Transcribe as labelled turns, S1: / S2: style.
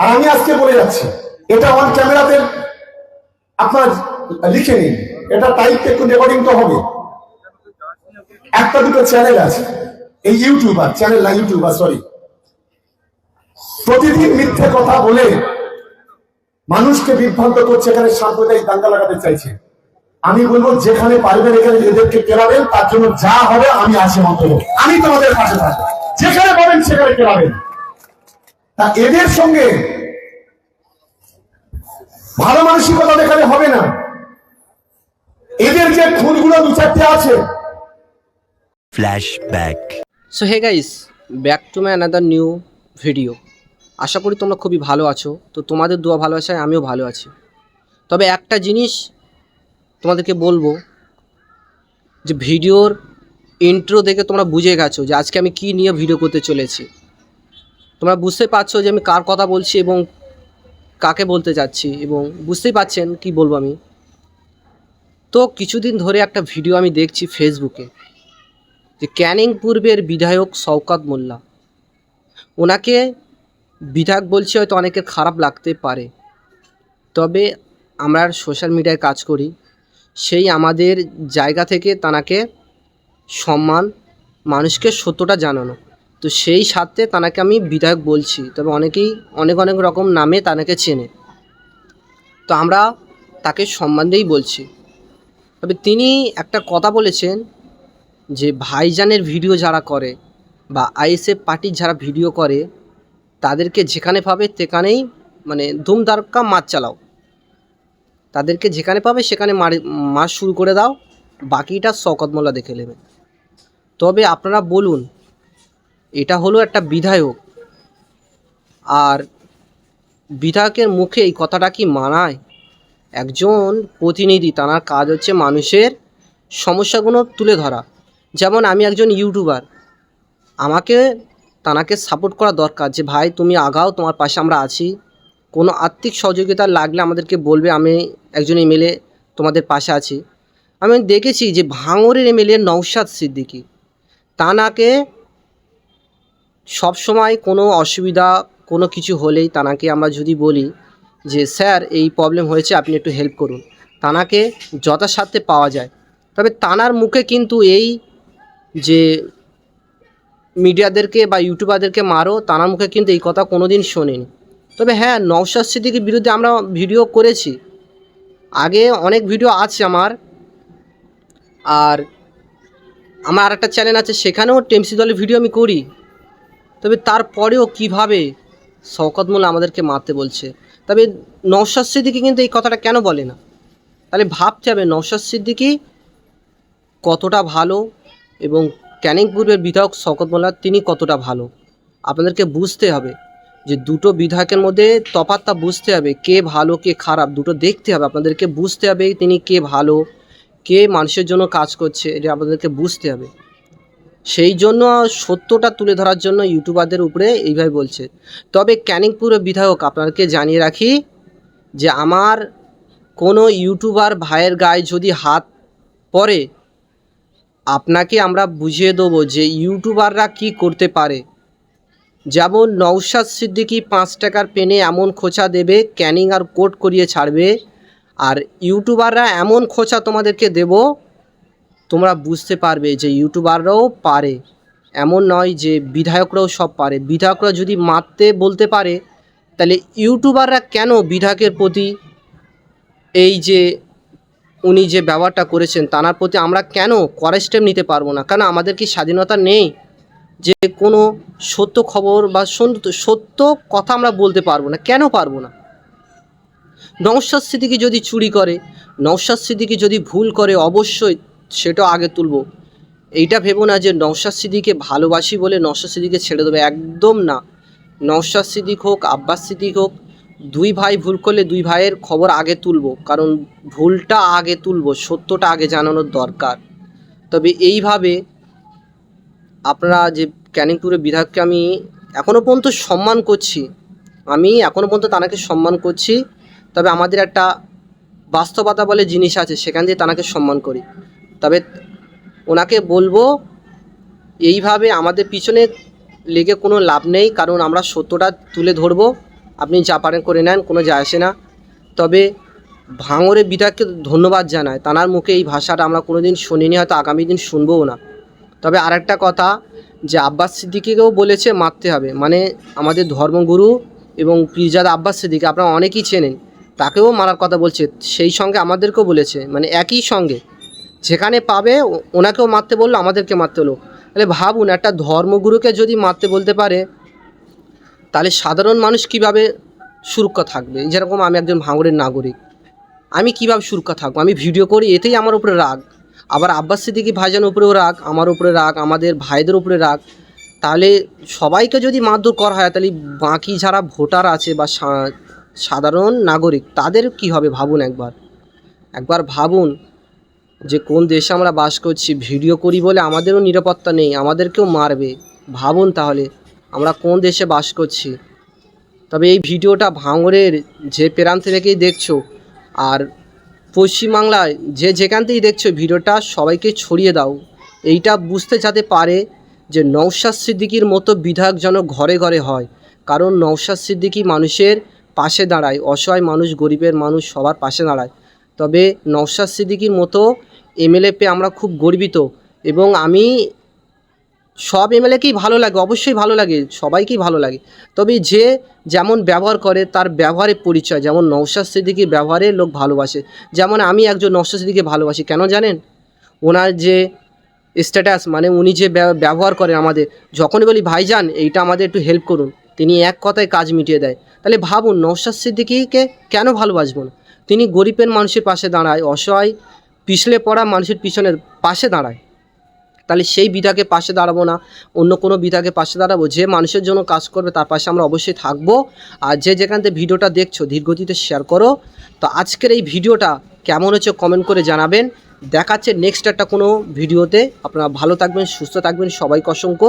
S1: আর আমি আজকে বলে যাচ্ছি, এটা অন ক্যামেরাতে আপনার লিখে নিন, এটা টাইপ একটু রেকর্ডিং তো হবে। একটা দুটো চ্যানেল আছে, এই ইউটিউবার চ্যানেল না ইউটিউবার সরি প্রতিদিন মিথ্যে কথা বলে মানুষকে বিভ্রান্ত করছে এখানে সাম্প্রদায়িক দাঙ্গা লাগাতে চাইছে। আমি বলব, যেখানে পারবেন, এখানে এদেরকে কেরাবেন, তার জন্য যা হবে আমি আছি মন্তব্য আমি তোমাদের পাশে থাকব। যেখানে পাবেন, সেখানে কেরাবেন। তা এদের সঙ্গে ভালো মানসিকতা দেখালে হবে না। এদের যে খুনগুলো দু চারটে আছে।
S2: Flashback.
S3: So hey guys back to my another new video আশা করি তোমরা খুবই ভালো আছো। তো তোমাদের দোয়া ভালোবাসায় আমিও ভালো আছি। তবে একটা জিনিস তোমাদেরকে বলব যে ভিডিওর ইন্ট্রো দেখে তোমরা বুঝে গেছো যে আজকে আমি কি নিয়ে ভিডিও করতে চলেছি। তোমরা বুঝতে পারছ যে আমি কার কথা বলছি এবং কাকে বলতে যাচ্ছি এবং বুঝতেই পারছেন কি বলব আমি। তো কিছুদিন ধরে একটা ভিডিও আমি দেখছি ফেসবুকে যে ক্যানিং পূর্বের বিধায়ক শওকাত মোল্লা। ওনাকে বিধায়ক বলছে হয়তো অনেকের খারাপ লাগতে পারে, তবে আমরা সোশ্যাল মিডিয়ায় কাজ করি। সেই আমাদের জায়গা থেকে তানাকে সম্মান, মানুষকে সত্যটা জানানো। তো সেই সাথে তানাকে আমি বিধায়ক বলছি। তবে অনেকেই, অনেক অনেক রকম নামে তানাকে চেনে। তো আমরা তাকে সম্মান দিয়েই বলছি। তবে তিনি একটা কথা বলেছেন যে, ভাইজানের ভিডিও যারা করে বা আইএসএফ পার্টির যারা ভিডিও করে, তাদেরকে যেখানে পাবে সেখানেই মানে ধুমধারকা মাছ চালাও। তাদেরকে যেখানে পাবে সেখানে মার মাছ শুরু করে দাও। বাকিটা শকত দেখে নেবে। তবে আপনারা বলুন এটা হলো একটা বিধায়ক। আর বিধায়কের মুখে এই কথাটা কি মানায়? একজন প্রতিনিধি তার কাজ হচ্ছে মানুষের সমস্যাগুলো তুলে ধরা। যেমন আমি একজন ইউটিউবার, আমাকে, তানাকে সাপোর্ট করা দরকার যে, ভাই, তুমি আগাও, তোমার পাশে আমরা আছি। কোনো আর্থিক সহযোগিতা লাগলে আমাদেরকে বলবে, আমি একজন এমএলএ, তোমাদের পাশে আছি। আমি দেখেছি যে ভাঙরের এমএলএ নৌশাদ সিদ্দিকী, তানাকে সবসময় কোনো অসুবিধা, কোনো কিছু হলেই তানাকে আমরা যদি বলি যে, স্যার, এই প্রবলেম হয়েছে, আপনি একটু হেল্প করুন। তানাকে যথাসাধ্যে পাওয়া যায়। তবে তানার মুখে কিন্তু এই যে, মিডিয়াদেরকে বা ইউটিউবারদেরকে মারো, তানার মুখে কিন্তু এই কথা কোনো দিন শোনেনি। তবে হ্যাঁ নওশাদ সিদ্দিকির বিরুদ্ধে আমরা ভিডিও করেছি। আগে অনেক ভিডিও আছে আমার। আর আমার আর একটা চ্যানেল আছে, সেখানেও টেমসি দলের ভিডিও আমি করি। তবে তারপরেও কীভাবে শওকত মোল্লা আমাদেরকে মারতে বলছে? তবে নওশাদ সিদ্দিকি কিন্তু এই কথাটা কেন বলে না? তাহলে ভাবতে হবে নওশাদ সিদ্দিকি কতটা ভালো এবং ক্যানিং পূর্বের বিধায়ক শওকত মোল্লা তিনি কতটা ভালো? আপনাদেরকে বুঝতে হবে যে দুটো বিধায়কের মধ্যে তফাৎটা বুঝতে হবে কে ভালো, কে খারাপ। দুটো দেখতে হবে, আপনাদেরকে বুঝতে হবে তিনি কে ভালো, কে মানুষের জন্য কাজ করছে, এটা আপনাদেরকে বুঝতে হবে। সেই জন্য সত্যটা তুলে ধরার জন্য ইউটিউবারদের উপরে এইভাবে বলছে। তবে ক্যানিংপুরের বিধায়ক আপনাকে জানিয়ে রাখি যে আমার কোনো ইউটিউবার ভাইয়ের গায়ে যদি হাত পড়ে, আপনাকে আমরা বুঝিয়ে দেবো যে ইউটিউবাররা কি করতে পারে। যেমন নৌশাদ সিদ্দিকি পাঁচ টাকার পেনে এমন খোঁচা দেবে, ক্যানিং আর কোট করিয়ে ছাড়বে, আর ইউটিউবাররা এমন খোঁচা তোমাদেরকে দেব তোমরা বুঝতে পারবে যে ইউটিউবাররাও পারে। এমন নয় যে বিধায়করাও সব পারে। বিধায়করা যদি মারতে বলতে পারে, তাহলে ইউটিউবাররা কেন বিধায়কের প্রতি এই যে উনি যে ব্যবহারটা করেছেন তার প্রতি আমরা কেন কড়া স্টেপ নিতে পারব না? কারণ আমাদের কি স্বাধীনতা নেই? যে কোনো সত্য খবর বা সত্য কথা আমরা বলতে পারব না। কেন পারব না? নৌশাদ সিদ্দিকি যদি চুরি করে নৌশাদ সিদ্দিকি যদি ভুল করে, অবশ্যই সেটা আগে তুলব। এইটা ভেবো না যে নৌশাদ সিদ্দিকে ভালোবাসি বলে নৌশাদ সিদ্দিকে ছেড়ে দেবে, একদম না। নৌশাদ সিদ্দিক হোক, আব্বাস সিদ্দিক হোক, দুই ভাই ভুল করলে দুই ভাইয়ের খবর আগে তুলব, কারণ ভুলটা আগে তুলব, সত্যটা আগে জানানোর দরকার। তবে এইভাবে আপনারা যে ক্যানিংপুরের বিধায়ককে আমি এখনও পর্যন্ত সম্মান করছি, আমি এখনও পর্যন্ত তানাকে সম্মান করছি, তবে আমাদের একটা বাস্তবতা বলে জিনিস আছে, সেখান দিয়ে তানাকে সম্মান করি। তবে ওনাকে বলব, এইভাবে আমাদের পিছনে লেগে কোনো লাভ নেই, কারণ আমরা সত্যটা তুলে ধরবো। আপনি যা পারেন করে নেন, কোনো যায় আসে না। তবে ভাঙরে বিধাকে ধন্যবাদ জানায় তানার মুখে এই ভাষাটা আমরা কোনো দিন শুনিনি, হয়তো আগামী দিন শুনবও না। তবে আরেকটা কথা, যে আব্বাস সিদ্দিকিকেও বলেছে মারতে হবে। মানে আমাদের ধর্মগুরু এবং পীরজাদা আব্বাস সিদ্দিকি, আপনারা অনেকেই চেনেন, তাকেও মারার কথা বলছে। সেই সঙ্গে আমাদেরকেও বলেছে মানে একই সঙ্গে। যেখানে পাবে ওনাকেও মারতে বলল, আমাদেরকে মারতে হলো তাহলে ভাবুন, একটা ধর্মগুরুকে যদি মারতে বলতে পারে, তাহলে সাধারণ মানুষ কীভাবে সুরক্ষা থাকবে? যেরকম আমি একজন ভাঙড়ের নাগরিক। আমি কীভাবে সুরক্ষা থাকব? আমি ভিডিও করি, এতেই আমার উপরে রাগ। আবার আব্বাস সিদ্দিকি ভাইজান উপরেও রাগ, আমার উপরে রাগ, আমাদের ভাইদের উপরে রাগ। তাহলে সবাইকে যদি মারধর করা হয়, তাহলে বাকি যারা ভোটার আছে বা সাধারণ নাগরিক, তাদের কি হবে ভাবুন একবার? একবার ভাবুন। যে কোন দেশে আমরা বাস করছি, ভিডিও করি বলে আমাদেরও নিরাপত্তা নেই, আমাদেরকেও মারবে। ভাবুন তাহলে, আমরা কোন দেশে বাস করছি? তবে এই ভিডিওটা ভাঙরের যে প্রান্ত থেকেই দেখছ, আর পশ্চিমবাংলায় যে যেখান থেকেই দেখছ ভিডিওটা, সবাইকে ছড়িয়ে দাও। এইটা বুঝতে যাতে পারে যে নৌশাদ সিদ্দিকির মতো বিধায়ক যেন ঘরে ঘরে হয়। কারণ নৌশাদ সিদ্দিকি মানুষের পাশে দাঁড়ায়, অসহায় মানুষ, গরিবের মানুষ সবার পাশে দাঁড়ায়। তবে নৌশাদ সিদ্দিকির মতো এমএলএ পেয়ে আমরা খুব গর্বিত এবং আমি সব এমএলএকেই ভালো লাগে, অবশ্যই ভালো লাগে, সবাইকেই ভালো লাগে। তবে যে যেমন ব্যবহার করে তার ব্যবহারের পরিচয়, যেমন নৌশাদ সিদ্দিকির ব্যবহারে লোক ভালোবাসে, যেমন আমি একজন নৌশাদ সিদ্দিকে ভালোবাসি, কেন জানেন? ওনার যে স্ট্যাটাস মানে উনি যে ব্যব- ব্যবহার করেন আমাদের, যখনই বলি, ভাইজান, এইটা আমাদের একটু হেল্প করুন। তিনি এক কথায় কাজ মিটিয়ে দেয়। তাহলে ভাবুন নৌশাদ সিদ্দিকিকে কেন ভালোবাসবো না? তিনি গরিবের মানুষের পাশে দাঁড়ায়, অসহায় পিছলে পড়া মানুষের পিছনের পাশে দাঁড়ায়। তাহলে সেই বিধাকে পাশে দাঁড়াবো না, অন্য কোনো বিধাকে পাশে দাঁড়াবো। যে মানুষের জন্য কাজ করবে তার পাশে আমরা অবশ্যই থাকব। আর যে যেখান থেকে ভিডিওটা দেখছ, ধীরগতিতে শেয়ার করো। তো আজকের এই ভিডিওটা কেমন হচ্ছে কমেন্ট করে জানাবেন। দেখাচ্ছে নেক্সট একটা কোনো ভিডিওতে। আপনারা ভালো থাকবেন, সুস্থ থাকবেন। সবাইকে অসংখ্য.